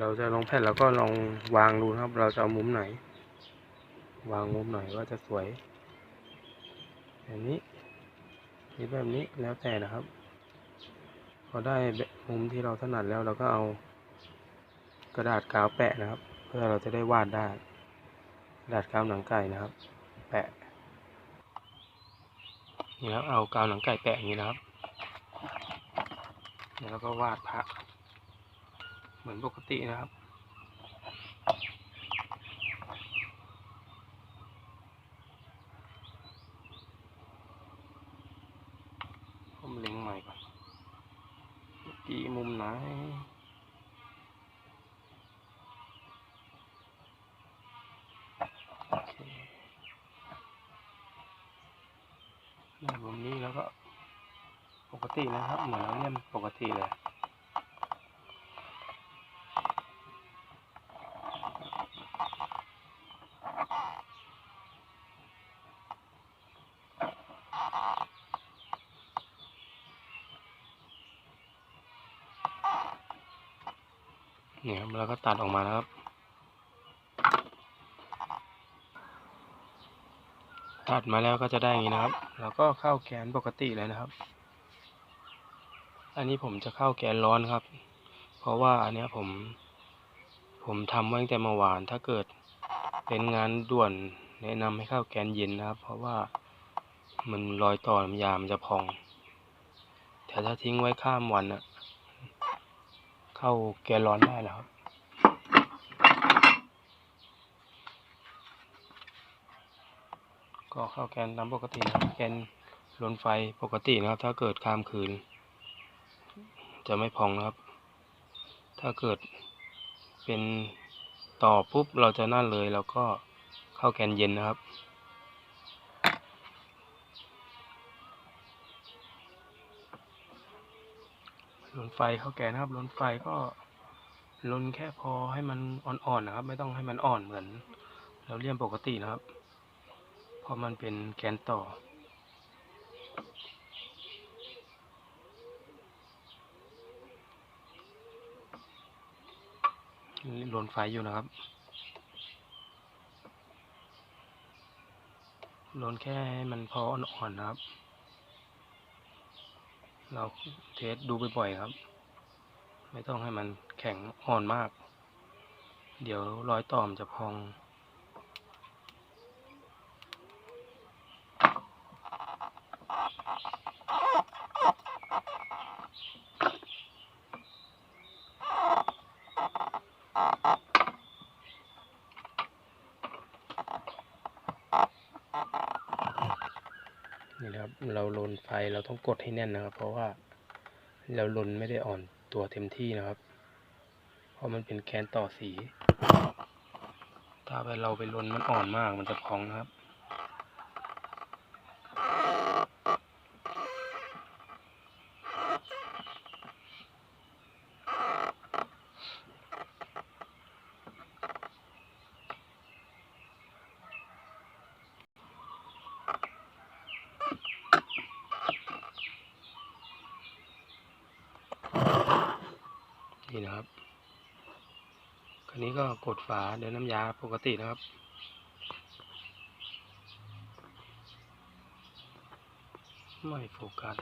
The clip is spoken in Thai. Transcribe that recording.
เราจะลงแผ่นแล้วก็ลองวางดูนะครับ เราจะเอามุมไหน วางมุมไหนว่าจะสวยแบบนี้หรือแบบนี้แล้วแต่นะครับพอได้มุมที่เราถนัดแล้วเราก็เอากระดาษกาวแปะนะครับ เพื่อเราจะได้วาดได้กระดาษกาวหนังไก่นะครับ แปะนี่ครับเอากาวหนังไก่แปะอย่างนี้นะครับแล้วก็วาดพระ เหมือนปกตินะครับ ผมเล็งใหม่ก่อนเมื่อกี้มุมไหนโอเคได้มุมนี้แล้วก็ปกตินะครับ เหมือนเราเลี่ยมปกติเลย เนี่ยครับแล้วก็ตัดออกมาแล้วครับ ตัดมาแล้วก็จะได้อย่างนี้นะครับ แล้วก็เข้าแกนปกติเลยนะครับ อันนี้ผมจะเข้าแกนร้อนครับ เพราะว่าอันเนี้ยผม ผมทำไว้ตั้งแต่เมื่อวาน ถ้าเกิดเป็นงานด่วนแนะนำให้เข้าแกนเย็นนะครับ เพราะว่ามันรอยต่อน้ำยามันจะพอง แต่ถ้าทิ้งไว้ข้ามวันอะ เข้าแกนร้อนได้นะครับก็เข้าแกนตามปกตินะครับแกนลนไฟปกตินะครับ ถ้าเกิดข้ามคืน จะไม่พองนะครับ ถ้าเกิดเป็นต่อปุ๊บเราจะนั่นเลย แล้วก็เข้าแกนเย็นนะครับ ลนไฟเข้าแกนนะครับลนไฟก็ลนแค่พอให้มันอ่อนๆนะครับ ไม่ต้องให้มันอ่อนเหมือน เราเลี่ยมปกตินะครับ เพราะมันเป็นแกนต่อลนไฟอยู่นะครับลนแค่ให้มันพออ่อนๆนะครับ เราเทสดูบ่อยๆครับ ไม่ต้องให้มันแข็งอ่อนมาก เดี๋ยวรอยต่อมจะพอง นะครับ เราลนไฟเราต้องกดให้แน่นนะครับ เพราะว่าเราลนไม่ได้อ่อนตัวเต็มที่นะครับ เพราะมันเป็นแกนต่อสี ถ้าไปเราไปลนมันอ่อนมากมันจะพองนะครับ นี่นะครับ คราวนี้ก็กดฝาเดินน้ำยาปกตินะครับ ไม่โฟกัส